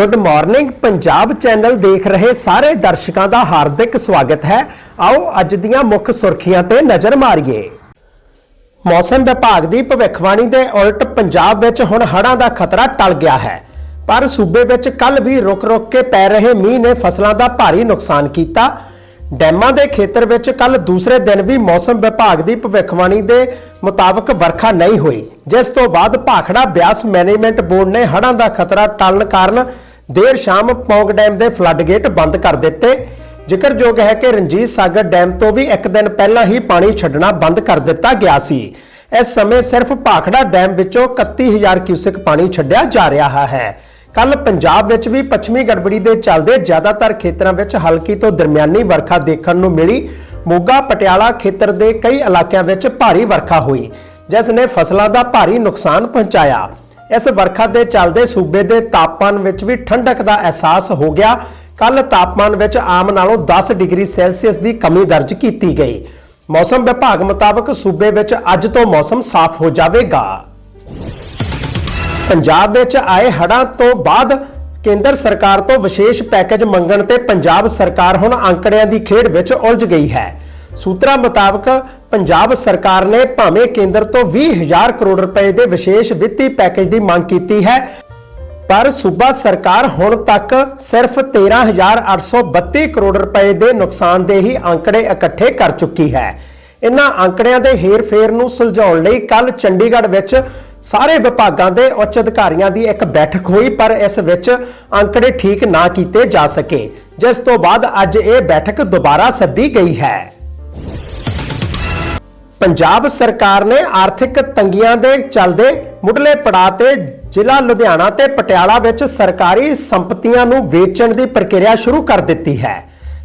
Good morning Punjab channel ਦੇਖ ਰਹੇ ਸਾਰੇ ਦਰਸ਼ਕਾਂ ਦਾ ਹਾਰਦਿਕ ਸਵਾਗਤ ਹੈ। ਆਓ ਅੱਜ ਦੀਆਂ ਮੁੱਖ ਸੁਰਖੀਆਂ ਤੇ ਨਜ਼ਰ ਮਾਰੀਏ। ਮੌਸਮ ਵਿਭਾਗ ਦੀ ਭਵਿੱਖਬਾਣੀ ਦੇ ਉਲਟ ਪੰਜਾਬ ਵਿੱਚ ਹੁਣ ਹੜ੍ਹਾਂ ਦਾ ਖਤਰਾ ਟਲ ਗਿਆ ਹੈ। ਪਰ ਸੂਬੇ ਵਿੱਚ ਕੱਲ ਵੀ ਰੁਕ-ਰੁਕ ਕੇ ਪੈ ਰਹੇ ਮੀਂਹ ਨੇ ਫਸਲਾਂ ਦਾ ਭਾਰੀ ਨੁਕਸਾਨ ਕੀਤਾ। ਡੈਮਾਂ ਦੇ ਖੇਤਰ ਵਿੱਚ ਕੱਲ ਦੂਸਰੇ ਦਿਨ ਵੀ ਮੌਸਮ ਵਿਭਾਗ ਦੀ ਭਵਿੱਖਬਾਣੀ ਦੇ ਮੁਤਾਬਕ ਵਰਖਾ ਨਹੀਂ ਹੋਈ। ਜਿਸ ਤੋਂ ਬਾਅਦ ਭਾਖੜਾ ਬਿਆਸ ਮੈਨੇਜਮੈਂਟ ਬੋਰਡ ਨੇ ਹੜ੍ਹਾਂ ਦਾ ਖਤਰਾ ਟਲਣ ਕਾਰਨ ਦੇਰ ਸ਼ਾਮ ਪੌਂਗ ਡੈਮ ਦੇ ਫਲੱਡ ਗੇਟ ਬੰਦ ਕਰ ਦਿੱਤੇ। ਜ਼ਿਕਰਯੋਗ ਹੈ ਕਿ ਰਣਜੀਤ ਸਾਗਰ ਡੈਮ ਤੋਂ ਵੀ ਇੱਕ ਦਿਨ ਪਹਿਲਾਂ ਹੀ ਪਾਣੀ ਛੱਡਣਾ ਬੰਦ ਕਰ ਦਿੱਤਾ ਗਿਆ ਸੀ। ਇਸ ਸਮੇਂ ਸਿਰਫ ਭਾਖੜਾ ਡੈਮ ਵਿੱਚੋਂ 31000 ਕਿਊਸੈਕ ਪਾਣੀ ਛੱਡਿਆ ਜਾ ਰਿਹਾ ਹੈ। ਕੱਲ ਪੰਜਾਬ ਵਿੱਚ ਵੀ ਪੱਛਮੀ ਗੜਬੜੀ ਦੇ ਚੱਲਦੇ ਜ਼ਿਆਦਾਤਰ ਖੇਤਰਾਂ ਵਿੱਚ ਹਲਕੀ ਤੋਂ ਦਰਮਿਆਨੀ ਵਰਖਾ ਦੇਖਣ ਨੂੰ ਮਿਲੀ। ਮੋਗਾ, ਪਟਿਆਲਾ ਖੇਤਰ ਦੇ ਕਈ ਇਲਾਕਿਆਂ ਵਿੱਚ ਭਾਰੀ ਵਰਖਾ ਹੋਈ, ਜਿਸ ਨੇ ਫਸਲਾਂ ਦਾ ਭਾਰੀ ਨੁਕਸਾਨ ਪਹੁੰਚਾਇਆ। ਇਸ ਵਰਖਾ ਦੇ ਚੱਲਦੇ ਸੂਬੇ ਦੇ ਤਾਪਮਾਨ ਵਿੱਚ ਵੀ ਠੰਡਕ ਦਾ ਅਹਿਸਾਸ ਹੋ ਗਿਆ। ਕੱਲ ਤਾਪਮਾਨ ਵਿੱਚ ਆਮ ਨਾਲੋਂ 10 ਡਿਗਰੀ ਸੈਲਸੀਅਸ ਦੀ ਕਮੀ ਦਰਜ ਕੀਤੀ ਗਈ। ਮੌਸਮ ਵਿਭਾਗ ਮੁਤਾਬਕ ਸੂਬੇ ਵਿੱਚ ਅੱਜ ਤੋਂ ਮੌਸਮ ਸਾਫ਼ ਹੋ ਜਾਵੇਗਾ। ਪੰਜਾਬ ਵਿੱਚ ਆਏ ਹੜ੍ਹਾਂ ਤੋਂ ਬਾਅਦ ਕੇਂਦਰ ਸਰਕਾਰ ਤੋਂ ਵਿਸ਼ੇਸ਼ ਪੈਕੇਜ ਮੰਗਣ ਤੇ ਪੰਜਾਬ ਸਰਕਾਰ ਹੁਣ ਅੰਕੜਿਆਂ ਦੀ ਖੇਡ ਵਿੱਚ ਉਲਝ ਗਈ ਹੈ। ਸੂਤਰਾਂ ਮੁਤਾਬਕ ਪੰਜਾਬ ਸਰਕਾਰ ਨੇ ਭਾਵੇਂ ਕੇਂਦਰ ਤੋਂ 20000 ਕਰੋੜ ਰੁਪਏ ਦੇ ਵਿਸ਼ੇਸ਼ ਵਿੱਤੀ ਪੈਕੇਜ ਦੀ ਮੰਗ ਕੀਤੀ ਹੈ, ਪਰ ਸੂਬਾ ਸਰਕਾਰ ਹੁਣ ਤੱਕ ਸਿਰਫ 13832 ਕਰੋੜ ਰੁਪਏ ਦੇ ਨੁਕਸਾਨ ਦੇ ਹੀ ਅੰਕੜੇ ਇਕੱਠੇ ਕਰ ਚੁੱਕੀ ਹੈ। ਇਨ੍ਹਾਂ ਅੰਕੜਿਆਂ ਦੇ ਹੇਰ-ਫੇਰ ਨੂੰ ਸੁਲਝਾਉਣ ਲਈ ਕੱਲ ਚੰਡੀਗੜ੍ਹ ਵਿੱਚ ਸਾਰੇ ਵਿਭਾਗਾਂ ਦੇ ਉੱਚ ਅਧਿਕਾਰੀਆਂ ਦੀ ਇੱਕ ਬੈਠਕ ਹੋਈ, ਪਰ ਇਸ ਵਿੱਚ ਅੰਕੜੇ ਠੀਕ ਨਾ ਕੀਤੇ ਜਾ ਸਕੇ। ਜਿਸ ਤੋਂ ਬਾਅਦ ਅੱਜ ਇਹ ਬੈਠਕ ਦੁਬਾਰਾ ਸੱਦੀ ਗਈ ਹੈ। ਪੰਜਾਬ ਸਰਕਾਰ ਨੇ ਆਰਥਿਕ ਤੰਗੀਆਂ ਦੇ ਚੱਲਦੇ ਮੁੱਢਲੇ ਪੜਾਅ ਤੇ ਜ਼ਿਲ੍ਹਾ ਲੁਧਿਆਣਾ ਤੇ ਪਟਿਆਲਾ ਵਿੱਚ ਸਰਕਾਰੀ ਸੰਪਤੀਆਂ ਨੂੰ ਵੇਚਣ ਦੀ ਪ੍ਰਕਿਰਿਆ ਸ਼ੁਰੂ ਕਰ ਦਿੱਤੀ ਹੈ।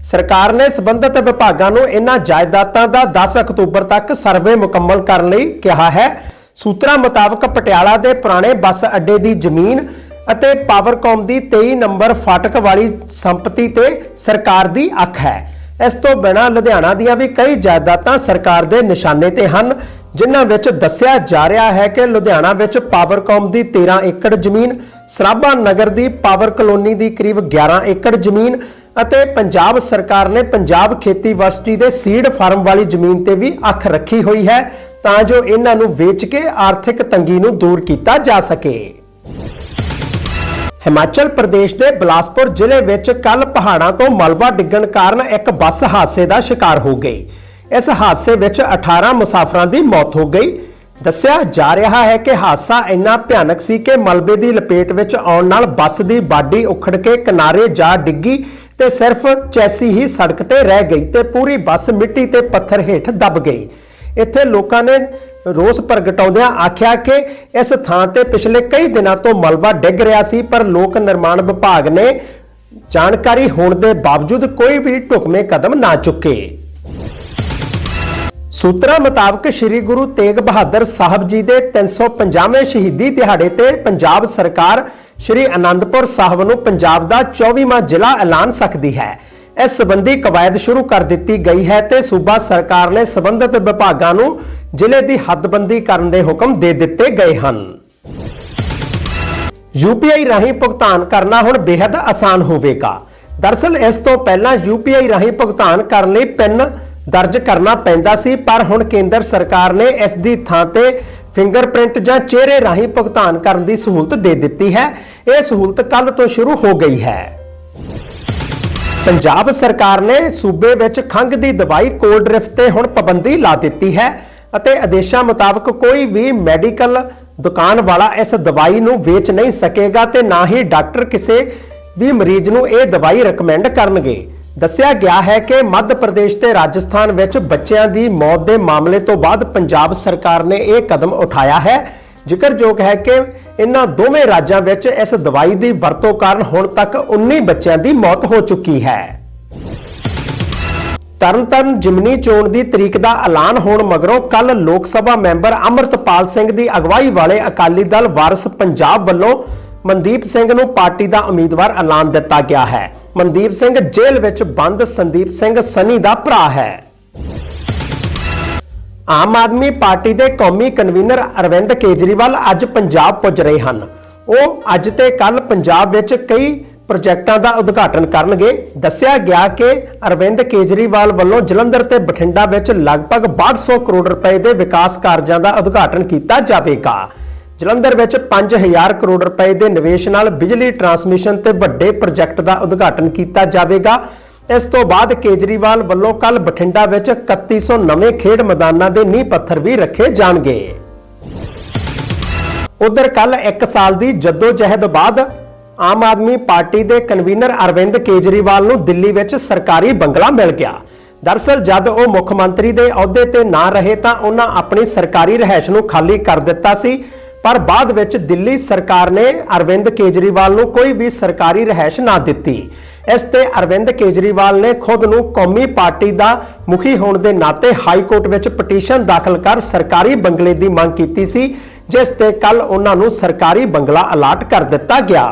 ਸਰਕਾਰ ਨੇ ਸਬੰਧਤ ਵਿਭਾਗਾਂ ਨੂੰ ਇਹਨਾਂ ਜਾਇਦਾਦਾਂ ਦਾ 10 ਅਕਤੂਬਰ ਤੱਕ ਸਰਵੇ ਮੁਕੰਮਲ ਕਰਨ ਲਈ ਕਿਹਾ ਹੈ। ਸੂਤਰਾਂ ਮੁਤਾਬਕ ਪਟਿਆਲਾ ਦੇ ਪੁਰਾਣੇ ਬੱਸ ਅੱਡੇ ਦੀ ਜ਼ਮੀਨ ਅਤੇ ਪਾਵਰਕਾਮ ਦੀ 23 ਨੰਬਰ ਫਾਟਕ ਵਾਲੀ ਸੰਪਤੀ ਤੇ ਸਰਕਾਰ ਦੀ ਅੱਖ ਹੈ। ਇਸ ਤੋਂ ਬਿਨਾਂ ਲੁਧਿਆਣਾ ਦੀਆਂ ਵੀ ਕਈ ਜਾਇਦਾਦਾਂ ਸਰਕਾਰ ਦੇ ਨਿਸ਼ਾਨੇ ਤੇ ਹਨ, ਜਿਨ੍ਹਾਂ ਵਿੱਚ ਦੱਸਿਆ ਜਾ ਰਿਹਾ ਹੈ ਕਿ ਲੁਧਿਆਣਾ ਵਿੱਚ ਪਾਵਰਕਾਮ ਦੀ 13 ਏਕੜ ਜ਼ਮੀਨ, ਸਰਾਭਾ ਨਗਰ ਦੀ ਪਾਵਰ ਕਲੋਨੀ ਦੀ ਕਰੀਬ 11 ਏਕੜ ਜ਼ਮੀਨ ਅਤੇ ਪੰਜਾਬ ਸਰਕਾਰ ਨੇ ਪੰਜਾਬ ਖੇਤੀ ਯੂਨੀਵਰਸਿਟੀ ਦੇ ਸੀਡ ਫਾਰਮ ਵਾਲੀ ਜ਼ਮੀਨ ਤੇ ਵੀ ਅੱਖ ਰੱਖੀ ਹੋਈ ਹੈ, ਤਾਂ ਜੋ ਇਹਨਾਂ ਨੂੰ ਵੇਚ ਕੇ ਆਰਥਿਕ ਤੰਗੀ ਨੂੰ ਦੂਰ ਕੀਤਾ ਜਾ ਸਕੇ। ਹਿਮਾਚਲ ਪ੍ਰਦੇਸ਼ ਦੇ ਬਲਾਸਪੁਰ ਜ਼ਿਲ੍ਹੇ ਵਿੱਚ ਕੱਲ ਪਹਾੜਾਂ ਤੋਂ ਮਲਬਾ ਡਿੱਗਣ ਕਾਰਨ ਇੱਕ ਬੱਸ ਹਾਦਸੇ ਦਾ ਸ਼ਿਕਾਰ ਹੋ ਗਈ। ਇਸ ਹਾਦਸੇ ਵਿੱਚ 18 ਮੁਸਾਫਰਾਂ ਦੀ ਮੌਤ ਹੋ ਗਈ। ਦੱਸਿਆ ਜਾ ਰਿਹਾ ਹੈ ਕਿ ਹਾਦਸਾ ਇੰਨਾ ਭਿਆਨਕ ਸੀ ਕਿ ਮਲਬੇ ਦੀ ਲਪੇਟ ਵਿੱਚ ਆਉਣ ਨਾਲ ਬੱਸ ਦੀ ਬਾਡੀ ਉਖੜ ਕੇ ਕਿਨਾਰੇ ਜਾ ਡਿੱਗੀ ਤੇ ਸਿਰਫ ਚੈਸੀ ਹੀ ਸੜਕ ਤੇ ਰਹਿ ਗਈ ਤੇ ਪੂਰੀ ਬੱਸ ਮਿੱਟੀ ਤੇ ਪੱਥਰ ਹੇਠ ਦਬ ਗਈ। ਇੱਥੇ ਲੋਕਾਂ ਨੇ ਰੋਸ ਪ੍ਰਗਟਾਉਂਦਿਆਂ ਆਖਿਆ ਕਿ ਇਸ ਥਾਂ ਤੇ ਪਿਛਲੇ ਕਈ ਦਿਨਾਂ ਤੋਂ ਮਲਬਾ ਡਿੱਗ ਰਿਹਾ ਸੀ, ਪਰ ਲੋਕ ਨਿਰਮਾਣ ਵਿਭਾਗ ਨੇ ਜਾਣਕਾਰੀ ਹੋਣ ਦੇ ਬਾਵਜੂਦ ਕੋਈ ਵੀ ਢੁਕਵੇਂ ਕਦਮ ਨਾ ਚੁੱਕੇ। ਸੂਤਰਾਂ ਮੁਤਾਬਕ ਸ੍ਰੀ ਗੁਰੂ ਤੇਗ ਬਹਾਦਰ ਸਾਹਿਬ ਜੀ ਦੇ 350ਵੇਂ ਸ਼ਹੀਦੀ ਦਿਹਾੜੇ ਤੇ ਪੰਜਾਬ ਸਰਕਾਰ ਸ੍ਰੀ ਅਨੰਦਪੁਰ ਸਾਹਿਬ ਨੂੰ ਪੰਜਾਬ ਦਾ 24ਵਾਂ ਜ਼ਿਲ੍ਹਾ ਐਲਾਨ ਸਕਦੀ ਹੈ। ਇਸ ਸੰਬੰਧੀ ਕਵਾਇਦ ਸ਼ੁਰੂ ਕਰ ਦਿੱਤੀ ਗਈ ਹੈ ਤੇ ਸੂਬਾ ਸਰਕਾਰ ਨੇ ਸਬੰਧਤ ਵਿਭਾਗਾਂ ਨੂੰ ਜ਼ਿਲ੍ਹੇ ਦੀ ਹੱਦਬੰਦੀ ਕਰਨ ਦੇ ਹੁਕਮ ਦੇ ਦਿੱਤੇ ਗਏ ਹਨ। ਯੂਪੀਆਈ ਰਾਹੀਂ ਭੁਗਤਾਨ ਕਰਨਾ ਹੁਣ ਬੇहद ਆਸਾਨ ਹੋਵੇਗਾ। ਦਰਸਲ ਇਸ ਤੋਂ ਪਹਿਲਾਂ ਯੂਪੀਆਈ ਰਾਹੀਂ ਭੁਗਤਾਨ ਕਰਨ ਲਈ ਪਿੰਨ ਦਰਜ ਕਰਨਾ ਪੈਂਦਾ ਸੀ, ਪਰ ਹੁਣ ਕੇਂਦਰ ਸਰਕਾਰ ਨੇ ਇਸ ਦੀ ਥਾਂ ਤੇ ਫਿੰਗਰਪ੍ਰਿੰਟ ਜਾਂ ਚਿਹਰੇ ਰਾਹੀਂ ਭੁਗਤਾਨ ਕਰਨ ਦੀ ਸਹੂਲਤ ਦੇ ਦਿੱਤੀ ਹੈ। ਇਹ ਸਹੂਲਤ ਕੱਲ ਤੋਂ ਸ਼ੁਰੂ ਹੋ ਗਈ ਹੈ। ਪੰਜਾਬ ਸਰਕਾਰ ਨੇ ਸੂਬੇ ਵਿੱਚ ਖੰਘ ਦੀ ਦਵਾਈ ਕੋਲਡ ਡ੍ਰਿਫਟ ਤੇ ਹੁਣ ਪਾਬੰਦੀ ਲਾ ਦਿੱਤੀ ਹੈ ਅਤੇ ਆਦੇਸ਼ਾਂ ਮੁਤਾਬਕ ਕੋਈ ਵੀ ਮੈਡੀਕਲ ਦੁਕਾਨ ਵਾਲਾ ਇਸ ਦਵਾਈ ਨੂੰ ਵੇਚ ਨਹੀਂ ਸਕੇਗਾ ਤੇ ਨਾ ਹੀ ਡਾਕਟਰ ਕਿਸੇ ਵੀ ਮਰੀਜ਼ ਨੂੰ ਇਹ ਦਵਾਈ ਰეკਮੈਂਡ ਕਰਨਗੇ। ਦੱਸਿਆ ਗਿਆ ਹੈ ਕਿ ਮੱਧ ਪ੍ਰਦੇਸ਼ ਤੇ ਰਾਜਸਥਾਨ ਵਿੱਚ ਬੱਚਿਆਂ ਦੀ ਮੌਤ ਦੇ ਮਾਮਲੇ ਤੋਂ ਬਾਅਦ ਪੰਜਾਬ ਸਰਕਾਰ ਨੇ ਇਹ ਕਦਮ ਉਠਾਇਆ ਹੈ। ਜ਼ਿਕਰਯੋਗ ਹੈ ਕਿ ਇਨ੍ਹਾਂ ਦੋਵੇਂ ਰਾਜਾਂ ਵਿੱਚ ਇਸ ਦਵਾਈ ਦੀ ਵਰਤੋਂ ਕਾਰਨ ਹੁਣ ਤੱਕ 19 ਬੱਚਿਆਂ ਦੀ ਮੌਤ ਹੋ ਚੁੱਕੀ ਹੈ। ਤਰਨਤਾਰਨ ਜਿਮਨੀ ਚੋਣ ਦੀ ਤਰੀਕ ਦਾ ਐਲਾਨ ਹੋਣ ਮਗਰੋਂ ਕੱਲ ਲੋਕ ਸਭਾ ਮੈਂਬਰ ਅਮਰਤਪਾਲ ਸਿੰਘ ਦੀ ਅਗਵਾਈ ਵਾਲੇ ਅਕਾਲੀ ਦਲ ਵਾਰਸ ਪੰਜਾਬ ਵੱਲੋਂ ਮਨਦੀਪ ਸਿੰਘ ਨੂੰ ਪਾਰਟੀ ਦਾ ਉਮੀਦਵਾਰ ਐਲਾਨ ਦਿੱਤਾ ਗਿਆ ਹੈ। ਮਨਦੀਪ ਸਿੰਘ ਜੇਲ੍ਹ ਵਿੱਚ ਬੰਦ ਸੰਦੀਪ ਸਿੰਘ ਸਨੀ ਦਾ ਭਰਾ ਹੈ। ਆਮ ਆਦਮੀ ਪਾਰਟੀ ਦੇ ਕੌਮੀ ਕਨਵੀਨਰ ਅਰਵਿੰਦ ਕੇਜਰੀਵਾਲ ਅੱਜ ਪੰਜਾਬ ਪੁੱਜ ਰਹੇ ਹਨ। ਉਹ ਅੱਜ ਤੇ ਕੱਲ ਪੰਜਾਬ ਵਿੱਚ ਕਈ ਪ੍ਰੋਜੈਕਟਾਂ ਦਾ ਉਦਘਾਟਨ ਕਰਨਗੇ। ਦੱਸਿਆ ਗਿਆ ਕਿ ਅਰਵਿੰਦ ਕੇਜਰੀਵਾਲ ਵੱਲੋਂ ਜਲੰਧਰ ਤੇ ਬਠਿੰਡਾ ਵਿੱਚ ਲਗਭਗ 150 ਕਰੋੜ ਰੁਪਏ ਦੇ ਵਿਕਾਸ ਕਾਰਜਾਂ ਦਾ ਉਦਘਾਟਨ ਕੀਤਾ ਜਾਵੇਗਾ। ਜਲੰਧਰ ਵਿੱਚ 5000 ਕਰੋੜ ਰੁਪਏ ਦੇ ਨਿਵੇਸ਼ ਨਾਲ ਬਿਜਲੀ ਟਰਾਂਸਮਿਸ਼ਨ ਤੇ ਵੱਡੇ ਪ੍ਰੋਜੈਕਟ ਦਾ ਉਦਘਾਟਨ ਕੀਤਾ ਜਾਵੇਗਾ। ਇਸ ਤੋਂ ਬਾਅਦ ਕੇਜਰੀਵਾਲ ਵੱਲੋਂ ਕੱਲ ਬਠਿੰਡਾ ਵਿੱਚ 3100 ਨਵੇਂ ਖੇਡ ਮੈਦਾਨਾਂ ਦੇ ਨੀਂਹ ਪੱਥਰ ਵੀ ਰੱਖੇ ਜਾਣਗੇ। ਉਧਰ ਕੱਲ 1 ਸਾਲ ਦੀ ਜਦੋਜਹਿਦ ਬਾਅਦ ਆਮ ਆਦਮੀ ਪਾਰਟੀ ਦੇ ਕਨਵੀਨਰ ਅਰਵਿੰਦ ਕੇਜਰੀਵਾਲ ਨੂੰ ਦਿੱਲੀ ਵਿੱਚ ਸਰਕਾਰੀ ਬੰਗਲਾ ਮਿਲ ਗਿਆ। ਦਰਸਲ ਜਦ ਉਹ ਮੁੱਖ ਮੰਤਰੀ ਦੇ ਅਹੁਦੇ ਤੇ ਨਾ ਰਹੇ ਤਾਂ ਉਹਨਾਂ ਆਪਣੀ ਸਰਕਾਰੀ ਰਹਿائش ਨੂੰ ਖਾਲੀ ਕਰ ਦਿੱਤਾ ਸੀ। ਪਰ ਬਾਅਦ ਵਿੱਚ ਦਿੱਲੀ ਸਰਕਾਰ ਨੇ ਅਰਵਿੰਦ ਕੇਜਰੀਵਾਲ ਨੂੰ ਕੋਈ ਵੀ ਸਰਕਾਰੀ ਰਹਿائش ਨਾ ਦਿੱਤੀ। ਇਸ ਤੇ ਅਰਵਿੰਦ ਕੇਜਰੀਵਾਲ ਨੇ ਖੁਦ ਨੂੰ ਕੌਮੀ ਪਾਰਟੀ ਦਾ ਮੁਖੀ ਹੋਣ ਦੇ ਨਾਤੇ ਹਾਈ ਕੋਰਟ ਵਿੱਚ ਪਟੀਸ਼ਨ ਦਾਖਲ ਕਰ ਸਰਕਾਰੀ ਬੰਗਲੇ ਦੀ ਮੰਗ ਕੀਤੀ ਸੀ, ਜਿਸ ਤੇ ਕੱਲ ਉਹਨਾਂ ਨੂੰ ਸਰਕਾਰੀ ਬੰਗਲਾ ਅਲਾਟ ਕਰ ਦਿੱਤਾ ਗਿਆ।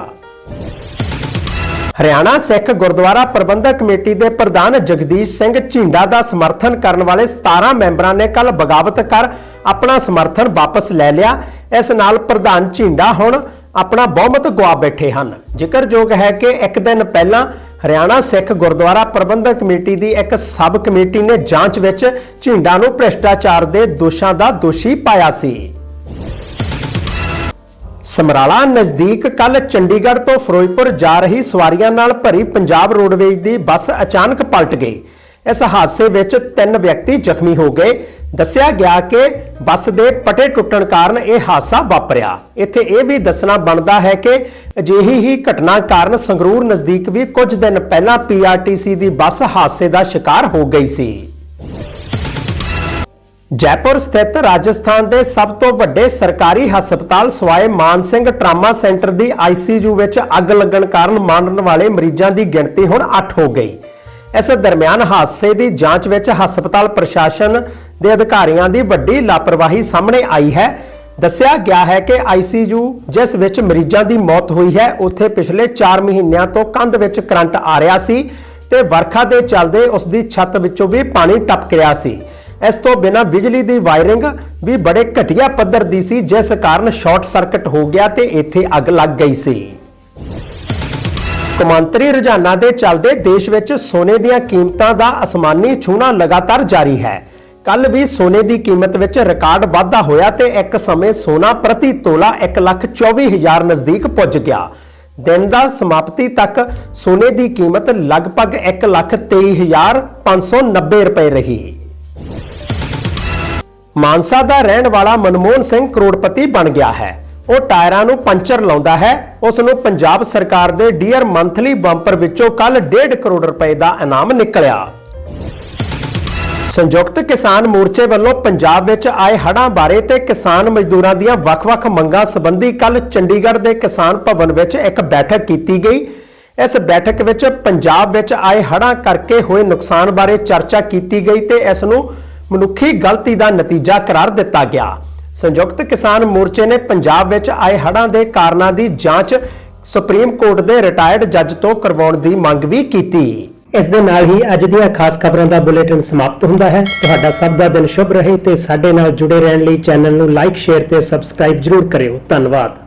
ਹਰਿਆਣਾ ਸਿੱਖ ਗੁਰਦੁਆਰਾ ਪ੍ਰਬੰਧਕ ਕਮੇਟੀ ਦੇ ਪ੍ਰਧਾਨ ਜਗਦੀਸ਼ ਸਿੰਘ ਝਿੰਡਾ ਦਾ ਸਮਰਥਨ ਕਰਨ ਵਾਲੇ 17 ਮੈਂਬਰਾਂ ਨੇ ਕੱਲ ਬਗਾਵਤ ਕਰ ਆਪਣਾ ਸਮਰਥਨ ਵਾਪਸ ਲੈ ਲਿਆ। ਇਸ ਨਾਲ ਪ੍ਰਧਾਨ ਝਿੰਡਾ ਹੁਣ ਆਪਣਾ ਬਹੁਮਤ ਗਵਾ ਬੈਠੇ ਹਨ। ਜ਼ਿਕਰਯੋਗ ਹੈ ਕਿ ਇੱਕ ਦਿਨ ਪਹਿਲਾਂ ਹਰਿਆਣਾ ਸਿੱਖ ਗੁਰਦੁਆਰਾ ਪ੍ਰਬੰਧਕ ਕਮੇਟੀ ਦੀ ਇੱਕ ਸਬ ਕਮੇਟੀ ਨੇ ਜਾਂਚ ਵਿੱਚ ਝਿੰਡਾ ਨੂੰ ਭ੍ਰਿਸ਼ਟਾਚਾਰ ਦੇ ਦੋਸ਼ਾਂ ਦਾ ਦੋਸ਼ੀ ਪਾਇਆ ਸੀ। ਸਮਰਾਲਾ ਨਜ਼ਦੀਕ ਕੱਲ ਚੰਡੀਗੜ੍ਹ ਤੋਂ ਫਿਰੋਜ਼ਪੁਰ ਜਾ ਰਹੀ ਸਵਾਰੀਆਂ ਨਾਲ ਭਰੀ ਪੰਜਾਬ ਰੋਡਵੇਜ਼ ਦੀ ਬੱਸ ਅਚਾਨਕ ਪਲਟ ਗਈ। ਇਸ ਹਾਦਸੇ ਵਿੱਚ ਤਿੰਨ ਵਿਅਕਤੀ ਜ਼ਖਮੀ ਹੋ ਗਏ। ਦੱਸਿਆ ਗਿਆ ਕਿ ਬੱਸ ਦੇ ਪਟੇ ਟੁੱਟਣ ਕਾਰਨ ਇਹ ਹਾਦਸਾ ਵਾਪਰਿਆ। ਇੱਥੇ ਇਹ ਵੀ ਦੱਸਣਾ ਬਣਦਾ ਹੈ ਕਿ ਅਜਿਹੀ ਹੀ ਘਟਨਾ ਕਾਰਨ ਸੰਗਰੂਰ ਨਜ਼ਦੀਕ ਵੀ ਕੁਝ ਦਿਨ ਪਹਿਲਾਂ ਪੀਆਰਟੀਸੀ ਦੀ ਬੱਸ ਹਾਦਸੇ ਦਾ ਸ਼ਿਕਾਰ ਹੋ ਗਈ ਸੀ। ਜੈਪੁਰ ਸਥਿਤ ਰਾਜਸਥਾਨ ਦੇ ਸਭ ਤੋਂ ਵੱਡੇ ਸਰਕਾਰੀ ਹਸਪਤਾਲ ਸਵਾਏ ਮਾਨ ਸਿੰਘ ਟਰਾਮਾ ਸੈਂਟਰ ਦੀ ਆਈਸੀਯੂ ਵਿੱਚ ਅੱਗ ਲੱਗਣ ਕਾਰਨ ਮਰਨ ਵਾਲੇ ਮਰੀਜ਼ਾਂ ਦੀ ਗਿਣਤੀ ਹੁਣ 8 ਹੋ ਗਈ। ਇਸ ਦਰਮਿਆਨ ਹਾਦਸੇ ਦੀ ਜਾਂਚ ਵਿੱਚ ਹਸਪਤਾਲ ਪ੍ਰਸ਼ਾਸਨ ਦੇ ਅਧਿਕਾਰੀਆਂ ਦੀ ਵੱਡੀ ਲਾਪਰਵਾਹੀ ਸਾਹਮਣੇ ਆਈ ਹੈ। ਦੱਸਿਆ ਗਿਆ ਹੈ ਕਿ ਆਈਸੀਯੂ ਜਿਸ ਵਿੱਚ ਮਰੀਜ਼ਾਂ ਦੀ ਮੌਤ ਹੋਈ ਹੈ, ਉੱਥੇ ਪਿਛਲੇ 4 ਮਹੀਨਿਆਂ ਤੋਂ ਕੰਧ ਵਿੱਚ ਕਰੰਟ ਆ ਰਿਹਾ ਸੀ ਤੇ ਵਰਖਾ ਦੇ ਚੱਲਦੇ ਉਸ ਦੀ ਛੱਤ ਵਿੱਚੋਂ ਵੀ ਪਾਣੀ ਟਪਕ ਰਿਹਾ ਸੀ। ਇਸ ਤੋਂ ਬਿਨਾਂ ਬਿਜਲੀ ਦੀ ਵਾਇਰਿੰਗ ਵੀ ਬੜੇ ਘਟੀਆ ਪੱਧਰ ਦੀ ਸੀ, ਜਿਸ ਕਾਰਨ ਸ਼ਾਰਟ ਸਰਕਟ ਹੋ ਗਿਆ ਤੇ ਇੱਥੇ ਅੱਗ ਲੱਗ ਗਈ ਸੀ। ਕੌਮਾਂਤਰੀ ਰੁਝਾਨਾਂ ਦੇ ਚੱਲਦੇ ਦੇਸ਼ ਵਿੱਚ ਸੋਨੇ ਦੀਆਂ ਕੀਮਤਾਂ ਦਾ ਅਸਮਾਨੀ ਛੂਣਾ ਲਗਾਤਾਰ ਜਾਰੀ ਹੈ। ਕੱਲ ਵੀ ਸੋਨੇ ਦੀ ਕੀਮਤ ਵਿੱਚ ਰਿਕਾਰਡ ਵਾਧਾ ਹੋਇਆ ਤੇ ਇੱਕ ਸਮੇਂ ਸੋਨਾ ਪ੍ਰਤੀ ਤੋਲਾ 1,24,000 ਨਜ਼ਦੀਕ ਪੁੱਜ ਗਿਆ। ਦਿਨ ਦਾ ਸਮਾਪਤੀ ਤੱਕ ਸੋਨੇ ਦੀ ਕੀਮਤ ਲਗਭਗ 1,23,590 ਰੁਪਏ ਰਹੀ। ਮਾਨਸਾ ਦਾ ਰਹਿਣ ਵਾਲਾ ਮਨਮੋਹਨ ਸਿੰਘ ਕਰੋੜਪਤੀ ਬਣ ਗਿਆ ਹੈ। ਉਹ ਟਾਇਰਾਂ ਨੂੰ ਪੰਚਰ ਲਾਉਂਦਾ ਹੈ। ਉਸ ਨੂੰ ਪੰਜਾਬ ਸਰਕਾਰ ਦੇ ਡੀਅਰ ਮੰਥਲੀ ਬੰਪਰ ਵਿੱਚੋਂ ਕੱਲ 1.5 ਕਰੋੜ ਰੁਪਏ ਦਾ ਇਨਾਮ ਨਿਕਲਿਆ। ਸੰਯੁਕਤ ਕਿਸਾਨ ਮੋਰਚੇ ਵੱਲੋਂ ਪੰਜਾਬ ਵਿੱਚ ਆਏ ਹੜ੍ਹਾਂ ਬਾਰੇ ਤੇ ਕਿਸਾਨ ਮਜ਼ਦੂਰਾਂ ਦੀਆਂ ਵੱਖ-ਵੱਖ ਮੰਗਾਂ ਸੰਬੰਧੀ ਕੱਲ ਚੰਡੀਗੜ੍ਹ ਦੇ ਕਿਸਾਨ ਭਵਨ ਵਿੱਚ ਇੱਕ ਬੈਠਕ ਕੀਤੀ ਗਈ। ਇਸ ਬੈਠਕ ਵਿੱਚ ਪੰਜਾਬ ਵਿੱਚ ਆਏ ਹੜ੍ਹਾਂ ਕਰਕੇ ਹੋਏ ਨੁਕਸਾਨ ਬਾਰੇ ਚਰਚਾ ਕੀਤੀ ਗਈ ਤੇ ਇਸ ਨੂੰ ਮਨੁੱਖੀ ਗਲਤੀ ਦਾ ਨਤੀਜਾ ਕਰਾਰ ਦਿੱਤਾ ਗਿਆ। ਸੰਯੁਕਤ ਕਿਸਾਨ ਮੋਰਚੇ ਨੇ ਪੰਜਾਬ ਵਿੱਚ ਆਏ ਹੜ੍ਹਾਂ ਦੇ ਕਾਰਨਾਂ ਦੀ ਜਾਂਚ ਸੁਪਰੀਮ ਕੋਰਟ ਦੇ ਰਿਟਾਇਰਡ ਜੱਜ ਤੋਂ ਕਰਵਾਉਣ ਦੀ ਮੰਗ ਵੀ ਕੀਤੀ। ਇਸ ਦੇ ਨਾਲ ਹੀ ਅੱਜ ਦੀਆਂ ਖਾਸ ਖਬਰਾਂ ਦਾ ਬੁਲੇਟਿਨ ਸਮਾਪਤ ਹੁੰਦਾ ਹੈ। ਤੁਹਾਡਾ ਸਭ ਦਾ ਦਿਨ ਸ਼ੁਭ ਰਹੇ ਤੇ ਸਾਡੇ ਨਾਲ ਜੁੜੇ ਰਹਿਣ ਲਈ ਚੈਨਲ ਨੂੰ ਲਾਈਕ, ਸ਼ੇਅਰ ਤੇ ਸਬਸਕ੍ਰਾਈਬ ਜਰੂਰ ਕਰਿਓ। ਧੰਨਵਾਦ।